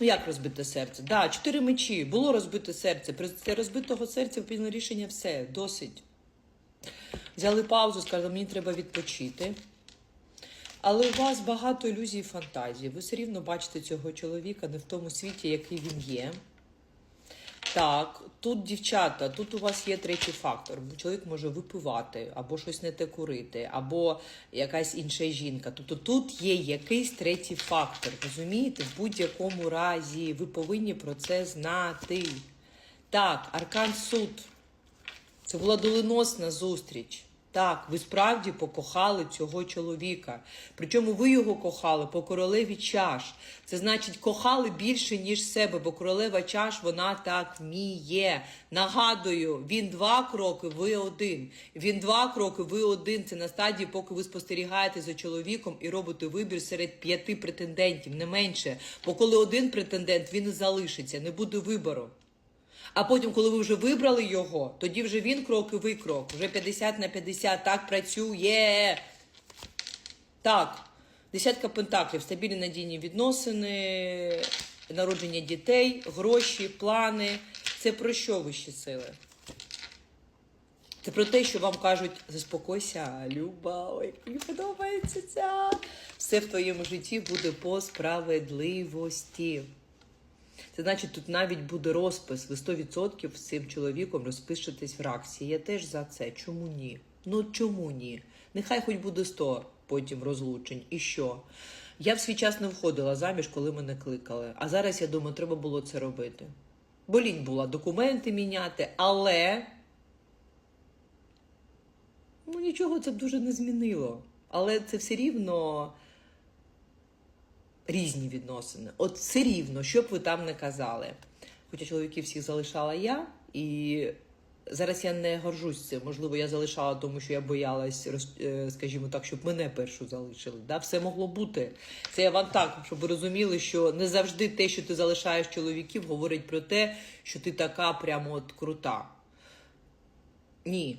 Ну як розбите серце? Да, чотири мечі, було розбите серце. Це розбитого серця прийняли рішення все, досить. Взяли паузу, сказали, мені треба відпочити. Але у вас багато ілюзій і фантазій. Ви все рівно бачите цього чоловіка не в тому світі, який він є. Так, тут дівчата, тут у вас є третій фактор. Чоловік може випивати, або щось не те курити, або якась інша жінка. Тобто тут є якийсь третій фактор. Розумієте? В будь-якому разі ви повинні про це знати. Так, Аркан суд. Це була доленосна зустріч. Так, ви справді покохали цього чоловіка. Причому ви його кохали по королеві чаш. Це значить, кохали більше, ніж себе, бо королева чаш вона так вміє. Нагадую, він два кроки, ви один. Він два кроки, ви один. Це на стадії, поки ви спостерігаєте за чоловіком і робите вибір серед п'яти претендентів, не менше. Бо коли один претендент, він і залишиться, не буде вибору. А потім, коли ви вже вибрали його, тоді вже він крок і ви крок. Вже 50 на 50 так працює. Так, десятка пентаклів, стабільні надійні відносини, народження дітей, гроші, плани. Це про що вищі сили? Це про те, що вам кажуть, заспокойся, Люба, ой, мені подобається ця. Все в твоєму житті буде по справедливості. Це значить, тут навіть буде розпис. Ви 100% з цим чоловіком розпишетесь в раксі. Я теж за це. Чому ні? Ну чому ні? Нехай хоч буде 100 потім розлучень. І що? Я в свій час не входила заміж, коли мене кликали. А зараз я думаю, треба було це робити. Бо лінь була документи міняти, але ну нічого це б дуже не змінило. Але це все рівно різні відносини. От все рівно, що б ви там не казали. Хоча чоловіків всіх залишала я, і зараз я не горжусь цим. Можливо, я залишала, тому що я боялась, е, скажімо так, щоб мене першу залишили. Да? Все могло бути. Це я вам так, щоб ви розуміли, що не завжди те, що ти залишаєш чоловіків, говорить про те, що ти така прямо от крута. Ні.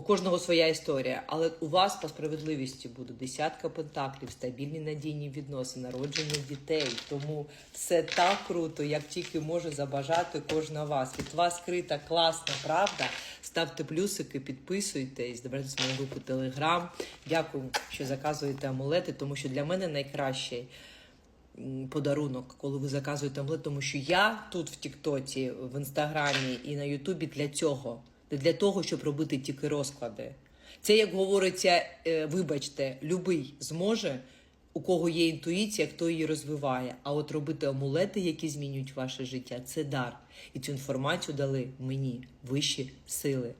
У кожного своя історія, але у вас по справедливості буде десятка пентаклів, стабільні надійні відносини, народження дітей. Тому все так круто, як тільки може забажати кожна вас. Від вас скрита класна правда. Ставте плюсики, підписуйтесь, добавляйте в мою групу Телеграм. Дякую, що заказуєте амулети, тому що для мене найкращий подарунок, коли ви заказуєте амулет, тому що я тут в Тіктоці, в Інстаграмі і на Ютубі для цього. Не для того, щоб робити тільки розклади. Це, як говориться, е, вибачте, любий зможе, у кого є інтуїція, хто її розвиває. А от робити амулети, які змінюють ваше життя, це дар. І цю інформацію дали мені вищі сили.